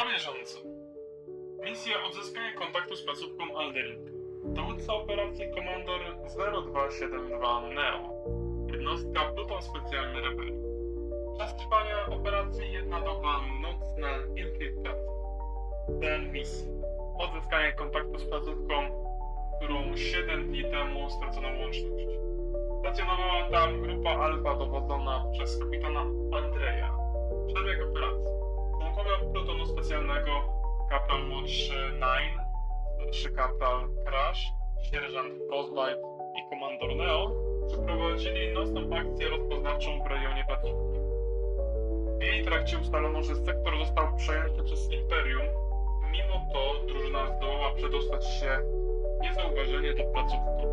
bieżąco. Misja odzyskania kontaktu z placówką Aldering. Dowódca operacji Komandor 0272 Neo. Jednostka Pluton Specjalny Rebel. Czas trwania operacji jedna doba nocna infiltracja. Cel misji. Odzyskanie kontaktu z placówką, którą 7 dni temu stracono łączność. Stacjonowała tam grupa Alfa dowodzona przez kapitana Andreja. Przebieg operacji. Członkowie specjalnego kapral młodszy Nine, starszy kapral Crash, sierżant Frostbite i komandor Neo przeprowadzili nocną akcję rozpoznawczą w rejonie placówki. W jej trakcie ustalono, że sektor został przejęty przez Imperium. Mimo to drużyna zdołała przedostać się niezauważenie do placówki.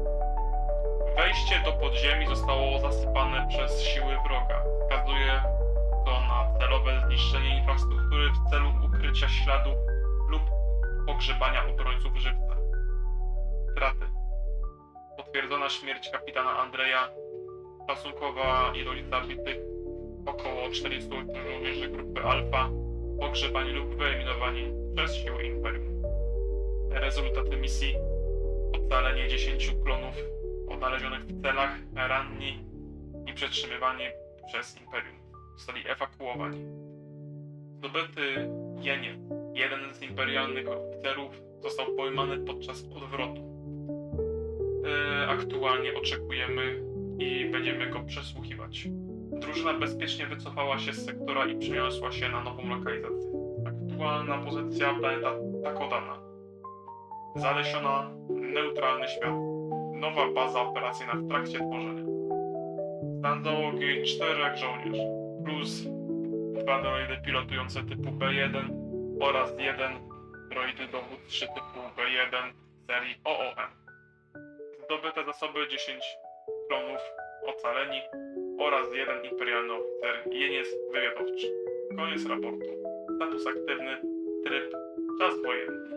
Wejście do podziemi zostało zasypane przez siły wroga. Na celowe zniszczenie infrastruktury w celu ukrycia śladów lub pogrzebania obrońców żywca. Straty. Potwierdzona śmierć kapitana Andrzeja. Szacunkowa ilość zabitych około 400 żołnierzy grupy Alfa. Pogrzebani lub wyeliminowani przez siły Imperium. Rezultaty misji. Ocalenie 10 klonów odnalezionych w celach, ranni i przetrzymywani przez Imperium. Zostali ewakuowani. Zdobyty jeniec, jeden z imperialnych oficerów, został pojmany podczas odwrotu. E, aktualnie oczekujemy i będziemy go przesłuchiwać. Drużyna bezpiecznie wycofała się z sektora i przeniosła się na nową lokalizację. Aktualna pozycja planeta Takodana. Zalesiona, neutralny świat nowa baza operacyjna w trakcie tworzenia. Stan załogi 4 żołnierzy, plus dwa droidy pilotujące typu B1 oraz jeden droidy dowódczy typu B1 serii OOM. Zdobyte zasoby 10 klonów ocaleni oraz jeden imperialny oficer jeniec wywiadowczy. Koniec raportu. Status aktywny, tryb, czas wojenny.